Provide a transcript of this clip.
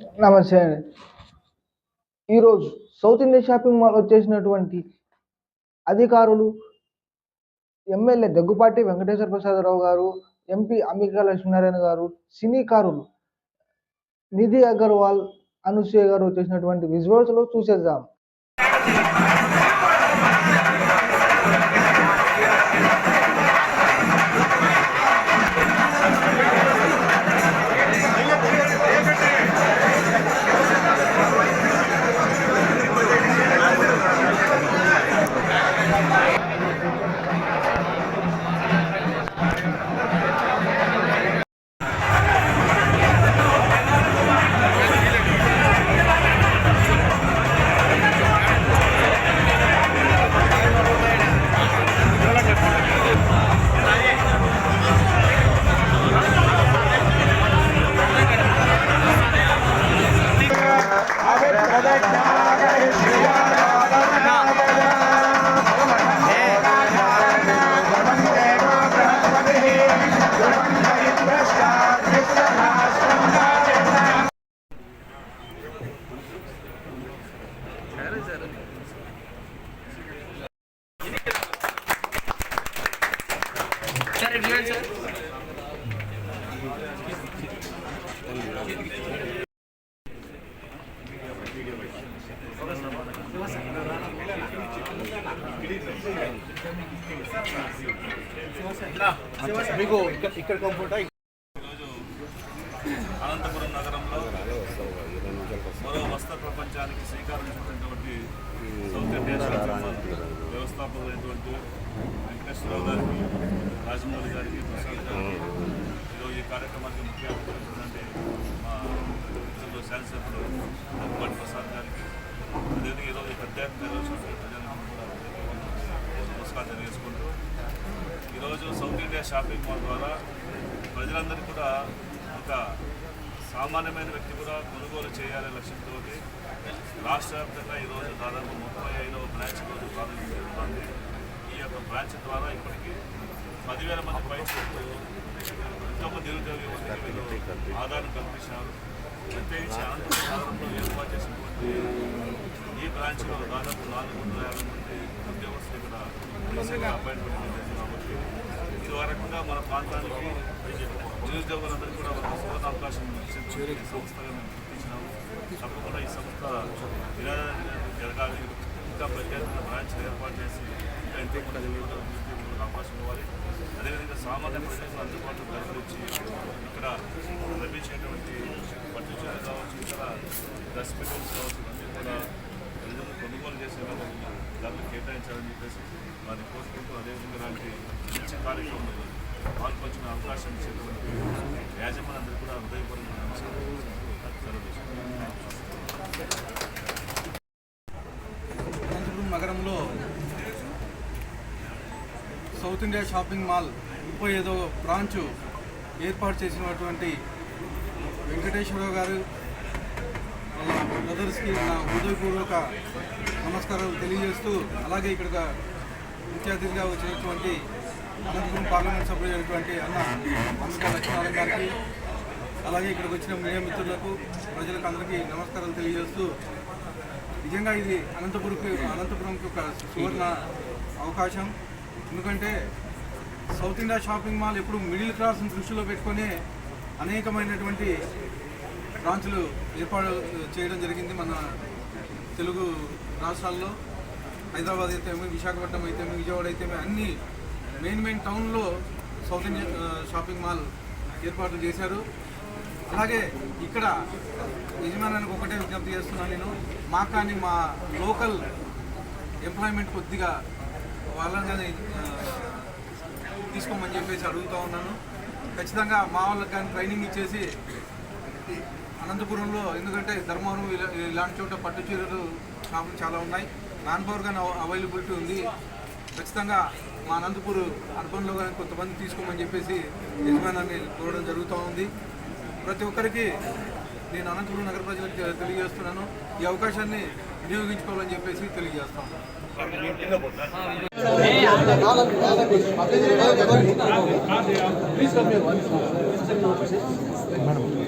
నమస్తే అండి. ఈరోజు సౌత్ ఇండియా షాపింగ్ మాల్ వచ్చేసినటువంటి అధికారులు ఎమ్మెల్యే దగ్గుపాటి వెంకటేశ్వర ప్రసాదరావు గారు ఎంపీ అంబికా లక్ష్మీనారాయణ గారు సినీకారులు నిధి అగర్వాల్ అనుసూయ గారు వచ్చేసినటువంటి విజువల్స్లో చూసేద్దాం. మీకు ఇక్కడ కంఫర్ట్ కంఫర్టా అనంతపురం నగరంలో మరో వస్త్ర ప్రపంచానికి శ్రీకారం చుట్టినటువంటి సౌత్ ఇండియా షాపింగ్ మాల్ వ్యవస్థాపకులైనటువంటి వెంకటేశ్వరరావు గారికి రాజమౌళి గారికి ప్రసాద్ గారికి ఈరోజు ఈ కార్యక్రమానికి ముఖ్య అతిథి మా మిత్రులు శాసనసభ్యులు దగ్గుబాటి ప్రసాద్ గారికి అదేవిధంగా ఈరోజు ఈ పెద్ద ఎత్తున నిర్వహించినటువంటి ప్రజలందరూ కూడా నమస్కారం తెలియజేసుకుంటూ ఈరోజు సౌత్ ఇండియా షాపింగ్ మాల్ ద్వారా ప్రజలందరికీ కూడా ఒక సామాన్యమైన వ్యక్తి కూడా కొనుగోలు చేయాలనే లక్ష్యంతో రాష్ట్ర వ్యాప్తంగా ఈరోజు దాదాపు ముప్పై ఐదవ బ్రాంచ్ రోజు ప్రారంభించబడుతుంది ఈ యొక్క బ్రాంచ్ ద్వారా ఇప్పటికీ పదివేల మంది పైసలు ఎంతోమంది నిరుద్యోగ యువతకి వీళ్ళు ఆధారం కల్పించినారు. ప్రత్యేకించి అనంతపురం ఏర్పాటు చేసినటువంటి ఈ బ్రాంచ్లో దాదాపు నాలుగు వందల యాభై మంది ఉద్యోగస్తులు ఇక్కడ అపాయింట్మెంట్ చేశారు కాబట్టి ఇది వరకుండా మన ప్రాంతానికి నిరుద్యోగులందరికీ కూడా ఒక సువర్ణ అవకాశం ఇచ్చే సంస్థగా మేము గుర్తించినాము. తప్పకుండా ఈ సంస్థ నిరాధారణ జరగాలి. ఇంకా ప్రత్యేకంగా బ్రాంచ్ ఏర్పాటు చేసి ఇంకా ఎంతో కూడా నిరుద్యోగులకు అవకాశం ఇవ్వాలి. అదేవిధంగా సామాన్య ప్రజలకు అందుబాటులో ధరలు ఇచ్చి ఇక్కడ లభించేటువంటి పట్టు చీరలు కావచ్చు ఇతర డస్ట్బిన్స్ కావచ్చు అన్నీ కూడా ప్రజలు కొనుగోలు చేసే విధంగా ధరలు కేటాయించాలని చెప్పేసి వారిని కోరుకుంటూ అదేవిధంగా లాంటి మంచి కార్యక్రమంలో పాల్పంచిన అవకాశం ఇచ్చేటువంటి యాజమాన్యందరూ కూడా హృదయపూర్వక నమస్కారం నగరంలో సౌత్ ఇండియా షాపింగ్ మాల్ ముప్పై ఐదో బ్రాంచ్ ఏర్పాటు చేసినటువంటి వెంకటేశ్వరరావు గారు వాళ్ళ బ్రదర్స్కి నా హృదయపూర్వక నమస్కారాలు తెలియజేస్తూ అలాగే ఇక్కడ ముఖ్య అతిథిగా వచ్చినటువంటి అనంతపురం పార్లమెంట్ సభ్యులైనటువంటి అన్న అంబికా లక్ష్మీనారాయణ గారికి అలాగే ఇక్కడికి వచ్చిన మీడియా మిత్రులకు ప్రజలకు అందరికీ నమస్కారాలు తెలియజేస్తూ నిజంగా ఇది అనంతపురంకి అనంతపురంకి ఒక సువర్ణ అవకాశం. ఎందుకంటే సౌత్ ఇండియా షాపింగ్ మాల్ ఎప్పుడు మిడిల్ క్లాస్ని దృష్టిలో పెట్టుకొని అనేకమైనటువంటి బ్రాంచ్లు ఏర్పాటు చేయడం జరిగింది మన తెలుగు రాష్ట్రాల్లో హైదరాబాద్ అయితేమి విశాఖపట్నం అయితేమి విజయవాడ అయితేమి అన్ని మెయిన్ మెయిన్ టౌన్లో సౌత్ ఇండియన్ షాపింగ్ మాల్ ఏర్పాట్లు చేశారు. అలాగే ఇక్కడ యజమానానికి ఒకటే విజ్ఞప్తి చేస్తున్నాను నేను మా కానీ మా లోకల్ ఎంప్లాయ్మెంట్ కొద్దిగా వాళ్ళని తీసుకోమని చెప్పేసి అడుగుతూ ఉన్నాను. ఖచ్చితంగా మా వాళ్ళకి కానీ ట్రైనింగ్ ఇచ్చేసి అనంతపురంలో ఎందుకంటే ధర్మవరం ఇలా- ఇలాంటి చోట పట్టు చీరలు షాపులు చాలా ఉన్నాయి. మ్యాన్ పవర్ కానీ అవైలబిలిటీ ఉంది. ఖచ్చితంగా మా అనంతపూర్ అర్బన్లో కానీ కొంతమంది తీసుకోమని చెప్పేసి యజమానాన్ని కోరడం జరుగుతూ ఉంది. ప్రతి ఒక్కరికి నేను అనంతపురం నగర ప్రజలకు తెలియజేస్తున్నాను. ఈ అవకాశాన్ని వినియోగించుకోవాలని చెప్పేసి తెలియజేస్తాను మేడం